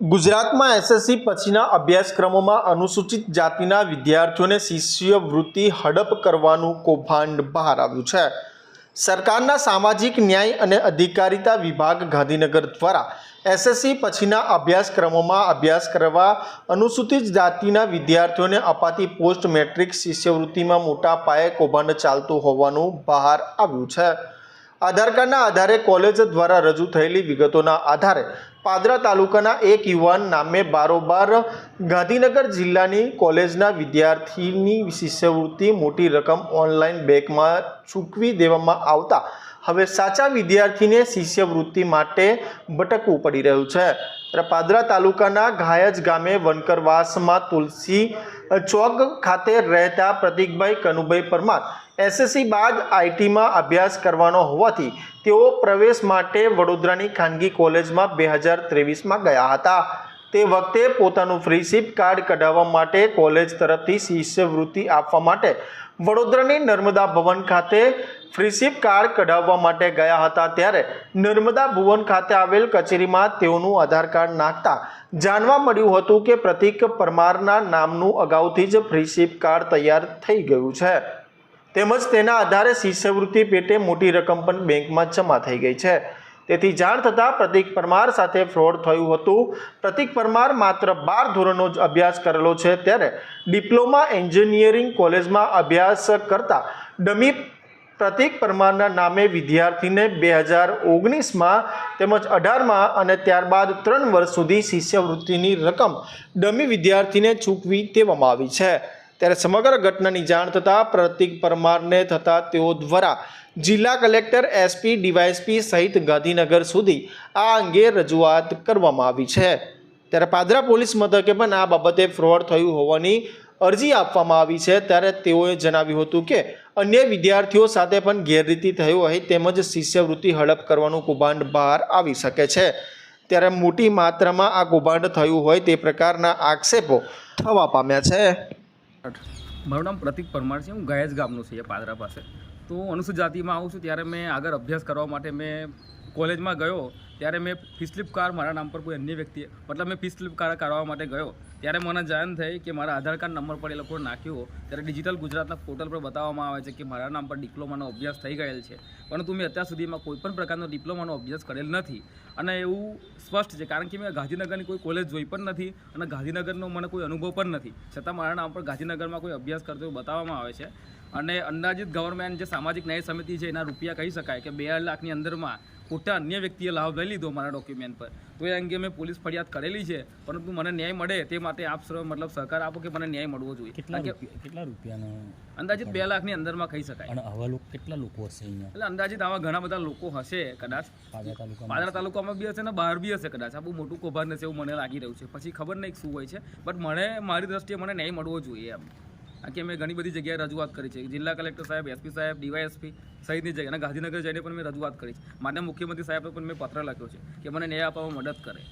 ગુજરાતમાં એસએસસી પછીના અભ્યાસક્રમોમાં અનુસૂચિત જાતિના વિદ્યાર્થીઓને શિષ્યવૃત્તિ હડપ કરવાનું કૌભાંડ બહાર આવ્યું છે. સરકારના સામાજિક ન્યાય અને અધિકારિતા વિભાગ ગાંધીનગર દ્વારા એસએસસી પછીના અભ્યાસક્રમોમાં અભ્યાસ કરવા અનુસૂચિત જાતિના વિદ્યાર્થીઓને અપાતી પોસ્ટ મેટ્રિક શિષ્યવૃત્તિમાં મોટા પાયે કૌભાંડ ચાલતું હોવાનું બહાર આવ્યું છે. આધાર કાર્ડના આધારે કોલેજ દ્વારા રજૂ થયેલી વિગતોના આધારે પાદરા તાલુકાના એક યુવાન નામે બારોબાર ગાંધીનગર જિલ્લાની કોલેજના વિદ્યાર્થીની શિષ્યવૃત્તિ મોટી રકમ ઓનલાઈન બેંકમાં ચૂકવી દેવામાં આવતા હવે સાચા વિદ્યાર્થીને શિષ્યવૃત્તિ માટે ભટકવું પડી રહ્યું છે. પાદરા તાલુકાના ઘાયજ ગામે વનકરવાસમાં તુલસી ચોક ખાતે રહેતા પ્રતિકભાઈ કનુભાઈ પરમાર એસએસસી બાદ આઈટીમાં અભ્યાસ કરવાનો હોવાથી તેઓ પ્રવેશ માટે વડોદરાની ખાનગી કોલેજમાં બે હજાર ત્રેવીસમાં ગયા હતા. તે વખતે પોતાનું ફ્રીશિપ કાર્ડ કઢાવવા માટે કોલેજ તરફથી શિષ્યવૃત્તિ આપવા માટે વડોદરાની નર્મદા ભવન ખાતે ફ્રીશિપ કાર્ડ કઢાવવા માટે ગયા હતા. ત્યારે નર્મદા ભુવન ખાતે આવેલ કચેરીમાં તેઓનું આધાર કાર્ડ નાખતા જાણવા મળ્યું હતું કે પ્રતિક પરમારના નામનું અગાઉથી જ ફ્રીશિપ કાર્ડ તૈયાર થઈ ગયું છે. તેમજ તેના આધારે શિષ્યવૃત્તિ પેટે મોટી રકમ પણ બેંકમાં જમા થઈ ગઈ છે. તેથી જાણ થતાં પ્રતિક પરમાર સાથે ફ્રોડ થયું હતું. પ્રતિક પરમાર માત્ર બાર ધોરણનો જ અભ્યાસ કરેલો છે ત્યારે ડિપ્લોમા એન્જિનિયરિંગ કોલેજમાં અભ્યાસ કરતા ડમી પ્રતિક પરમારના નામે વિદ્યાર્થીને બે હજાર ઓગણીસમાં તેમજ અઢારમાં અને ત્યારબાદ ત્રણ વર્ષ સુધી શિષ્યવૃત્તિની રકમ ડમી વિદ્યાર્થીને ચૂકવી દેવામાં આવી છે. ત્યારે સમગ્ર ઘટનાની જાણ થતાં પ્રતિક પરમારને થતાં તેઓ દ્વારા જિલ્લા કલેક્ટર એસપી ડીવાયએસપી સહિત ગાંધીનગર સુધી આ અંગે રજૂઆત કરવામાં આવી છે. ત્યારે પાદરા પોલીસ મથકે પણ આ બાબતે ફ્રોડ થયું હોવાની અરજી આપવામાં આવી છે. ત્યારે તેઓએ જણાવ્યું હતું કે અન્ય વિદ્યાર્થીઓ સાથે પણ ગેરરીતિ થયું હોય તેમજ શિષ્યવૃત્તિ હડપ કરવાનું કૌભાંડ બહાર આવી શકે છે. ત્યારે મોટી માત્રામાં આ કૌભાંડ થયું હોય તે પ્રકારના આક્ષેપો થવા પામ્યા છે. મારું નામ પ્રતિક પરમાર છે, હું ગયાજ ગામનો છું પાદરા પાસે. તો અનુસૂચિત જાતિમાં આવું છું, ત્યારે મેં આગળ અભ્યાસ કરવા માટે મેં કોલેજમાં ગયો, ત્યારે મેં ફી સ્લીપ કાર મારા નામ પર કોઈ અન્ય વ્યક્તિએ, મતલબ મેં ફી સ્લીપ કાર કાઢવા માટે ગયો. ત્યારે મને જાણ થઈ કે મારા આધાર કાર્ડ નંબર પર એ લોકોએ નાખ્યો ત્યારે ડિજિટલ ગુજરાતના પોર્ટલ પર બતાવવામાં આવે છે કે મારા નામ પર ડિપ્લોમાનો અભ્યાસ થઈ ગયેલ છે. પરંતુ મેં અત્યાર સુધીમાં કોઈ પણ પ્રકારનો ડિપ્લોમાનો અભ્યાસ કરેલ નથી. અને એવું સ્પષ્ટ છે, કારણ કે મેં ગાંધીનગરની કોઈ કોલેજ જોઈ પણ નથી અને ગાંધીનગરનો મને કોઈ અનુભવ પણ નથી. છતાં મારા નામ પર ગાંધીનગરમાં કોઈ અભ્યાસ કરતો બતાવવામાં આવે છે. અને અંદાજિત ગવર્મેન્ટ જે સામાજિક ન્યાય સમિતિ છે એના રૂપિયા કહી શકાય કે બે લાખની અંદરમાં ખોટા અન્ય વ્યક્તિએ લાભ લઈ લીધો મારા ડોક્યુમેન્ટ પર. તો એ અંગે મેં પોલીસ ફરિયાદ કરેલી છે પરંતુ મને ન્યાય મળે તે માટે આપ મતલબ સહકાર આપો કે મને ન્યાય મળવો જોઈએ. કેટલા કેટલા રૂપિયાનો અંદાજિત બે લાખની અંદરમાં કહી શકાય. અને આવા લોકો કેટલા લોકો હશે અહીંયા? એટલે અંદાજિત આવા ઘણા બધા લોકો હશે કદાચ પાદરા તાલુકામાં બી હશે ને બહાર બી હશે કદાચ. આ બહુ મોટું કૌભાંડ હશે એવું મને લાગી રહ્યું છે. પછી ખબર નહીં શું હોય છે. બટ મને મારી દ્રષ્ટિએ મને ન્યાય મળવો જોઈએ એમ. કારણ કે મેં ઘણી બધી જગ્યાએ રજૂઆત કરી છે. જિલ્લા કલેક્ટર સાહેબ, એસપી સાહેબ, ડીવાયએસપી સહિતની જગ્યાએ અને ગાંધીનગર જઈને પણ મેં રજૂઆત કરી છે. માન્ય મુખ્યમંત્રી સાહેબને પણ મેં પત્ર લખ્યો છે કે મને ન્યાય આપવામાં મદદ કરે.